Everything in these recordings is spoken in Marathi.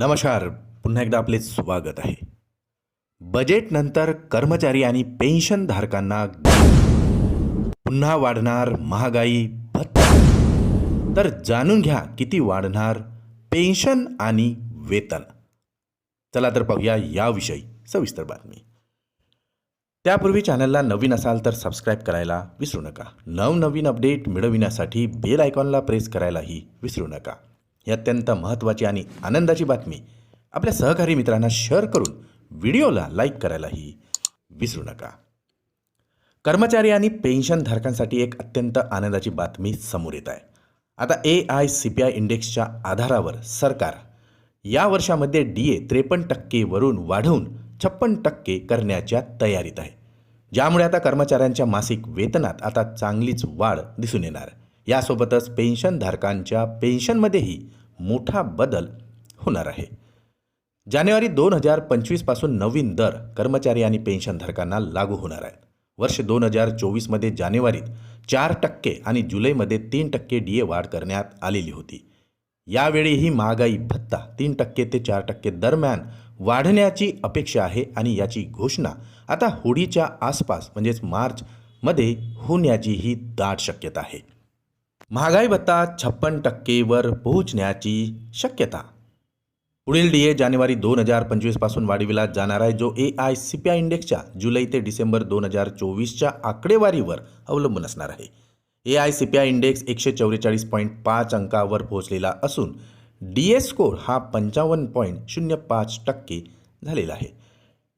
नमस्कार. पुन्हा एकदा आपले स्वागत आहे. बजेटनंतर कर्मचारी आणि पेन्शनधारकांना पुन्हा वाढणार महागाई भत्ता. तर जाणून घ्या किती वाढणार पेन्शन आणि वेतन. चला तर पाहूया याविषयी सविस्तर बातमी. त्यापूर्वी चॅनलला नवीन असाल तर सबस्क्राईब करायला विसरू नका. नवनवीन अपडेट मिळविण्यासाठी बेल आयकॉनला प्रेस करायलाही विसरू नका. ही अत्यंत महत्त्वाची आणि आनंदाची बातमी. आपल्या सहकारी मित्रांना शेअर करून व्हिडिओला लाईक करायलाही विसरू नका. कर्मचारी आणि पेन्शनधारकांसाठी एक अत्यंत आनंदाची बातमी समोर येत आहे. आता A I C P I इंडेक्सच्या आधारावर सरकार या वर्षामध्ये डी ए त्रेपन्न टक्केवरून वाढवून छप्पन टक्के करण्याच्या तयारीत आहे. ज्यामुळे आता कर्मचाऱ्यांच्या मासिक वेतनात आता चांगलीच वाढ दिसून येणार. यासोबतच पेन्शनधारकांच्या पेन्शनमध्येही मोठा बदल होणार आहे. जानेवारी दोन हजार पंचवीसपासून नवीन दर कर्मचारी आणि पेन्शनधारकांना लागू होणार आहेत. वर्ष दोन हजार चोवीसमध्ये जानेवारीत चार टक्के आणि जुलैमध्ये तीन टक्के डी ए वाढ करण्यात आलेली होती. यावेळीही महागाई भत्ता तीन टक्के ते चार टक्के दरम्यान वाढण्याची अपेक्षा आहे आणि याची घोषणा आता होडीच्या आसपास म्हणजेच मार्चमध्ये होण्याचीही दाट शक्यता आहे. महागाई भत्ता छप्पन टक्केवर पोहोचण्याची शक्यता. पुढील डी ए जानेवारी दोन हजार पंचवीसपासून वाढविला जाणार आहे जो A I C P I इंडेक्सच्या जुलै ते डिसेंबर दोन हजार चोवीसच्या आकडेवारीवर अवलंबून असणार आहे. A I C P I index एकशे चौवेचाळीस पॉईंट पाच अंकावर पोहोचलेला असून डी ए स्कोर हा पंचावन्न पॉईंट शून्य पाच टक्के झालेला आहे.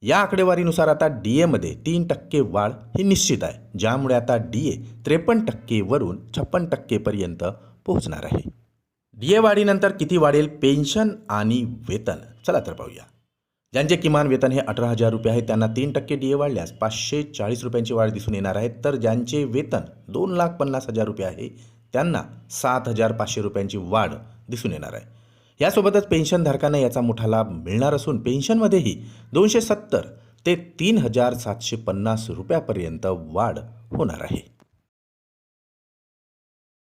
या आकडेवारीनुसार आता डी एमध्ये तीन टक्के वाढ ही निश्चित आहे ज्यामुळे आता डी ए त्रेपन्न टक्केवरून छप्पन टक्केपर्यंत पोहोचणार आहे. डी ए वाढीनंतर किती वाढेल पेन्शन आणि वेतन? चला तर पाहूया. ज्यांचे किमान वेतन हे अठरा हजार रुपये आहे त्यांना तीन टक्के डी ए वाढल्यास पाचशे चाळीस रुपयांची वाढ दिसून येणार आहे. तर ज्यांचे वेतन दोन लाख पन्नास हजार रुपये आहे त्यांना सात हजार पाचशे रुपयांची वाढ दिसून येणार आहे. यासोबतच पेन्शनधारकांना याचा मोठा लाभ मिळणार असून पेन्शनमध्येही दोनशे सत्तर ते तीन हजार सातशे पन्नास रुपयापर्यंत वाढ होणार आहे.